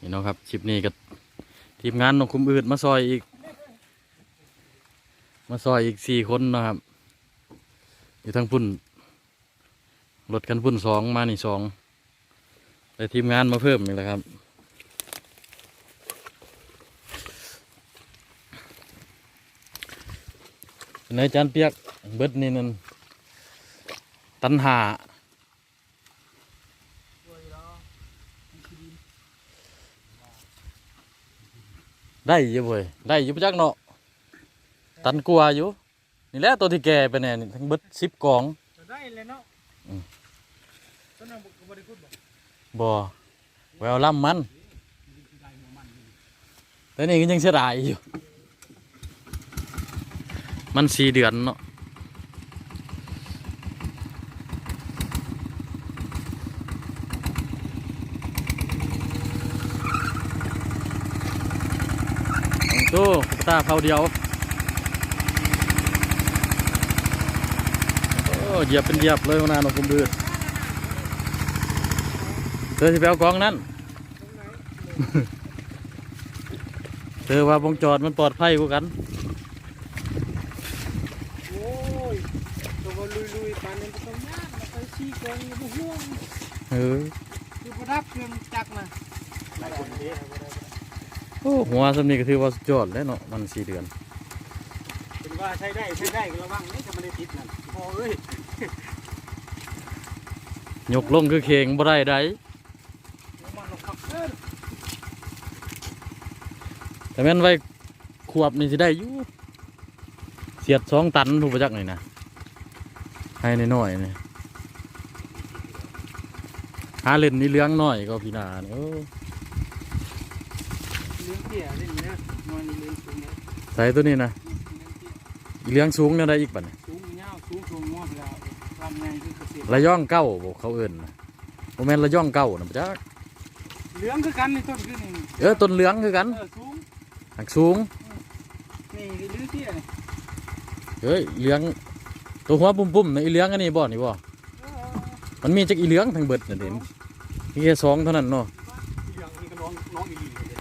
นี่เนาะครับคลิปนี้ก็ทีมงานนกคุมอืดมาซอยอีก มาซอยอีกสี่คนนะครับ อยู่ทั้งพุ่นรถกันพุ่นสองมานี่สองแต่ทีมงานมาเพิ่มอีกแล้วครับในจานเปียกเบิดนี่นั่นตันหา ได้อยี่บ่ยได้อยู่ประจักเนาะตันกลัวาอยู่ นี่แหละตัวที่แก่ไปแน่นี่ทั้งเบิดสิบกองจะได้เลยเนาะอืมต้นนั้นบ่บ่ได้พูดบ่บ่แววล่ำมัน แต่นี่ก็ยังเสียดายอยู่ มันสี่เดือนเนาะ โอ้ตาเผาเดียว โอ้เหยียบเป็นเหยียบเลยหัวหน้านกกุมบืดเธอที่ไปเอากองนั้นเธอว่าวงจรมันปลอดภัยกว่ากัน โอ้ยตัวบ่ลุยๆปานนี้บ่ต้องยากมาไปชี้กองอยู่บ่ห่วงเอออยู่บ่รับเครื่องจักรน่ะ โอ้หัวสำนีก็ถือว่าสุดยอดแล้วเนาะมันสี่เดือนเป็นว่าใช้ได้ใช้ได้ก็ระวังนี่ถ้ามันได้ติดนั่นพอเอ้ยยกลงคือเข่งบ่ได้ได้ระวังลงขับเด้อแต่แม่นไว้ขวบนี่สิได้อยู่เสียดสองตันถูกประจักษ์นี่นะให้น้อยๆนี่หาเล่นนี่เลี้ยงน้อยก็พี่นาเนี่ยโอ้เลี้ยงเตี้ยเล่นนะนอนนี่เลี้ยงสูงเนี่ยใส่ตัวนี้นะอีเลี้ยงสูงเนี่ยได้อีกบัดนี่สูงยาวสูงสูงงอเวลาลำใหญ่คือเกษตรระย่องเก้าบอกเขาเอิ้นนะโมแม่นระย่องเก้านะประจักษ์เหลืองคือกันนี่ต้นคือนี่เออต้นเหลืองคือกันเออสูงหักสูงนี่เลี้ยงเตี้ยนี่เฮ้ยเลี้ยงตัวหัวปุ่มๆในะอีเลี้ยงอันนี้บ่นี่บ่เออมันมีจักอีเลี้ยงทั้งเบิดน่ะเด่นมีแค่สองเท่านั้นเนาะเหลื องน้องอีลีเลย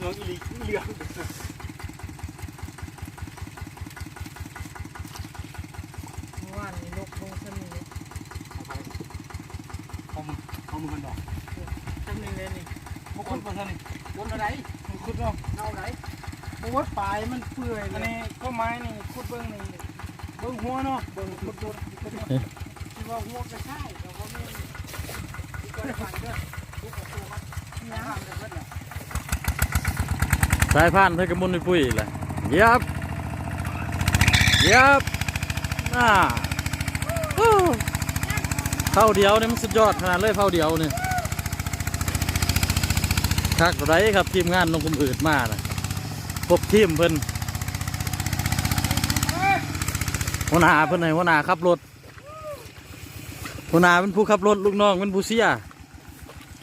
น้องอีลีเลืองเมื่อวานนี้นกลงสนิทเอามือเอามือมันดอกทำหนึ่งเลยนี่บางคนคนท่านนี่วนอะไรมันขุดเนาะเอาไหนบวชปลายมันเปื่อยอันนี้ก็ไม้นี่ขุดเบิ้งนี่เบิ้งหัวเนาะเบิ้งขุดดนขุดเนาะที่ว่าหัวกระช่าย สายพานเพื่อกระมุนไปปุ้ยเลยเยับเยับน่าฮู้เผาเดียวนี่มันสุดยอดขนาดเลยเผาเดียวนี่คักไรครับทีมงานลงคุมอืดมากนะครบทีมเพิ่นหัวหน้าเพิ่นให้หัวหน้าขับรถหัวหน้าเป็นผู้ขับรถลูกน้องเป็นผู้เสีย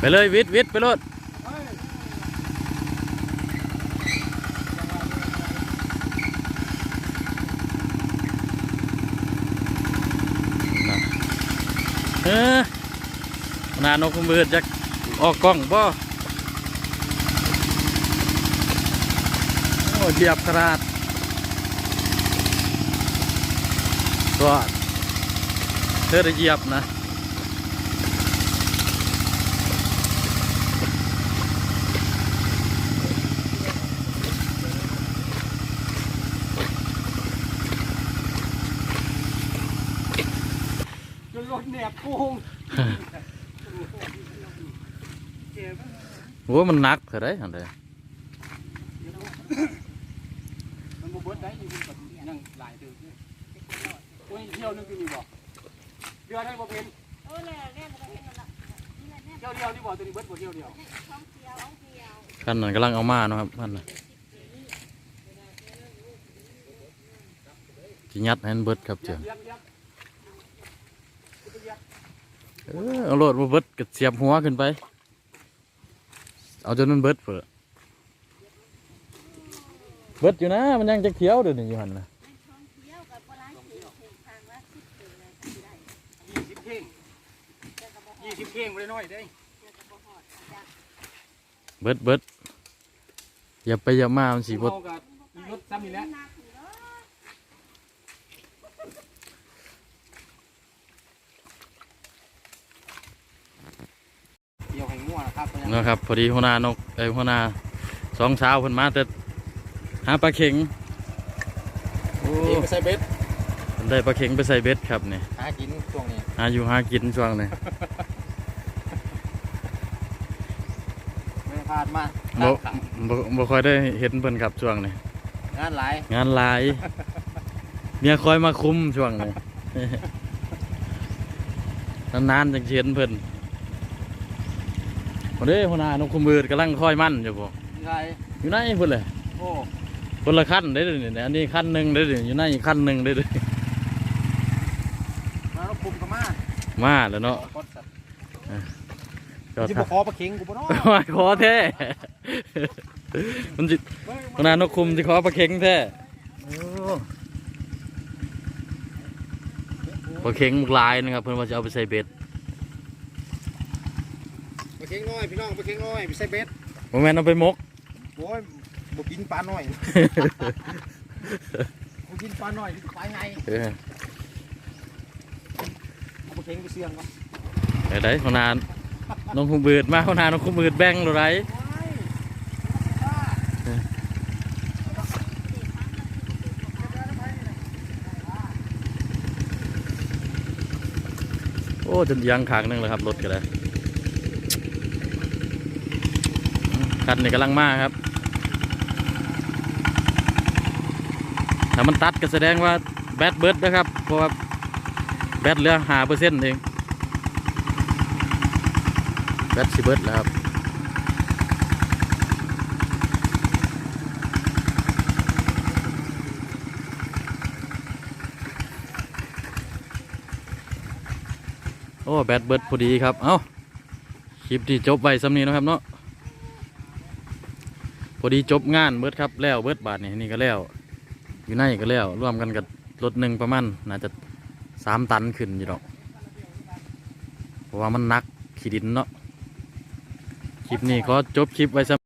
ไปเลยวิทย์วิทย์ไปรถเฮ้ยเออนานกมือจะออกกล้องบ่โอ้เหยียบขนาดตัวเธอได้เหยียบนะ จนรถแหน บโกงเจ็บโอ้มันหนักเท่าไรอันใดมันบ่เบิดได้อยู่บนกับยังหลายเดือนเนี่ยโอ้ยเที่ยวนึงคือมีบ่เดือนได้บ่เป็นเออเลยแน่นไปเห็นมันละนี่แหละแน่นเที่ยวเดียวนี่บ่ตัวนี้เบิดบ่เที่ยวเดียวท้องเดียวท้องเดียวคันนั้นกำลังเอามาเนาะครับพันน่ะจิยัดให้มันเบิดครับเจียง เลี้ยงเลี้ยงเออเอาโลดมาเบิดก็เสียบหัวขึ้นไป เอาจนมันเบิดเปิดเบิดอยู่นะ มันยังจะเขียวเดี๋ยวนี้อยู่หันนะท้องเดียวกับปลาเขียวเข่งทางละสิบเข่งเลยที่ได้ยี่สิบเข่งเจอกระบอกยี่สิบเข่งบ่ได้น้อยเด้เจอกระบอกหอดจ้ะเบิดเบิดอย่าไปอย่ามามันสีบดเฮาก็มีรถซ้ำนี่แหละ หนักอยู่เนาะ เกี่ยวให้งัว นะครับเพราะฉะนั้นนะครับพอดีหัวหน้านกไอ้ยหัวหน้าสองสาวเพิ่นมาแต่หาปลาเข็งโอ้เองไปใส่เบ็ดเพิ่นได้ปลาเข็งไปใส่เบ็ดครับนี่หากินช่วงนี้หาอยู่หากินช่วงนี้ไม่พลาดมาบ่บ่บ่ค่อยได้เห็นเพิ่นครับช่วงนี้งานหลายงานหลายเมียคอยมาคุมช่วงนี้นานๆจังสิเห็นเพิ่น วันนี้หัวหน้านกคุมมืดกำลังคอยมั่นอยู่บ่ใช่อยู่ไหนเพิ่นเลยโอ้คนละขั้นได้อเดี๋ยวนี้อันนี้ขั้นหนึ่งได้อเดี๋ยวอยู่ในอีกขั้นหนึ่งได้อเดี๋ยวมาแล้วคุมกับมามาแล้วเนาะกดสัตว์ก็สิทับ่กขอปลาเข็งกูบ่เนาะมาขอแท้มันจิหัวหน้านกคุมที่ขอปลาเข็งแท้โอ้ปลาเข็งหมึกลายนะครับเพิ่นว่าจะเอาไปใส่เบ็ดปลา เข็งน้อยพี่น้องปลาเข็งน้อยไปใส่เบ็ดโมแมนเอาไปมกโอ้ยบ่กินปลาน้อยบ่กินปลาน้อยปลาไงเออเอาปลาเข็งไปเสี่ยงก่อนไปได้หัวหน้าน้องคุมบืดมาหัวหน้าน้องคุมบืดแบ่งหรือไรโอ้จนยางขางหนึงเลยครับรถก็ได้ คันนี้กำลังมากครับ ถ้ามันตัดก็แสดงว่าแบตเบิดนะครับ เพราะว่าแบตเหลือหาเปอร์เซ็นต์เองแบตสิเบิดแล้วครับโอ้แบตเบิดพอดีครับ เอ้า คลิปที่จบไว้สำนีนะครับเนาะ พอดีจบงานเบิดครับแล้วเบิดบาทนี่นี่ก็แล้ว อยู่ในก็แล้วร่วมกันกับรถหนึ่งประมาณน่าจะสามตันขึ้นอยู่ดอก เพราะว่ามันนักขีดินเนาะคลิปนี้ขอจบคลิปไว้